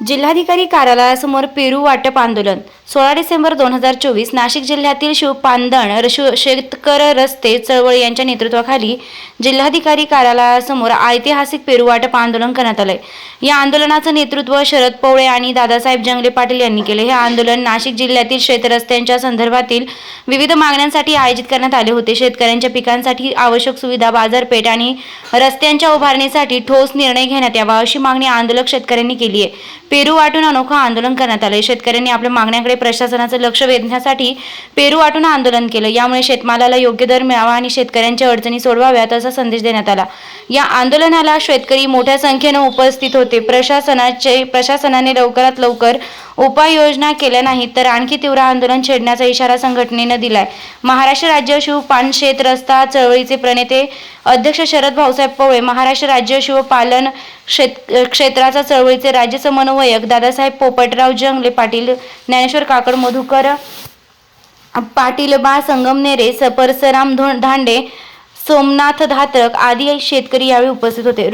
जिल्हाधिकारी कार्यालयासमोर पेरू वाटप आंदोलन. सोळा डिसेंबर दोन हजार चोवीस नाशिक जिल्ह्यातील शिवपांदण शेतकर रस्ते चळवळ यांच्या नेतृत्वाखाली जिल्हाधिकारी कार्यालयासमोर ऐतिहासिक पेरू वाटप आंदोलन करण्यात आलंय. या आंदोलनाचं नेतृत्व शरद पवळे आणि दादासाहेब जंगले पाटील यांनी केले. हे आंदोलन नाशिक जिल्ह्यातील शेतरस्त्यांच्या संदर्भातील विविध मागण्यांसाठी आयोजित करण्यात आले होते. शेतकऱ्यांच्या पिकांसाठी आवश्यक सुविधा बाजारपेठ आणि रस्त्यांच्या उभारणीसाठी ठोस निर्णय घेण्यात यावा अशी मागणी आंदोलक शेतकऱ्यांनी केली आहे. पेरू वाटून अनोखं आंदोलन करण्यात आले शेतकऱ्यांनी आपल्या मागण्याकडे प्रशासनाचं लक्ष वेधण्यासाठी पेरू वाटून आंदोलन केलं. यामुळे शेतमालाला योग्य दर मिळावा आणि शेतकऱ्यांच्या अडचणी सोडवाव्यात असा संदेश देण्यात आला. या आंदोलनाला शेतकरी मोठ्या संख्येनं उपस्थित होते. प्रशासनाचे प्रशासनाने लवकरात लवकर उपाययोजना केल्या नाहीत तर आणखी तीव्र आंदोलन छेडण्याचा इशारा संघटनेनं दिलाय. महाराष्ट्र राज्य शिवपान पानशेत रस्ता चळवळीचे प्रणेते अध्यक्ष शरद भाऊसाहेब पवळे महाराष्ट्र राज्य शिवपालन शेत क्षेत्राचा चळवळीचे राज्य समन्वयक दादासाहेब पोपटराव जंगले पाटील ज्ञानेश्वर काकड मधुकर पाटील बा संगमनेरे स- परसराम धो- धांडे सोमनाथ धात्रक आदी शेतकरी यावेळी उपस्थित होते.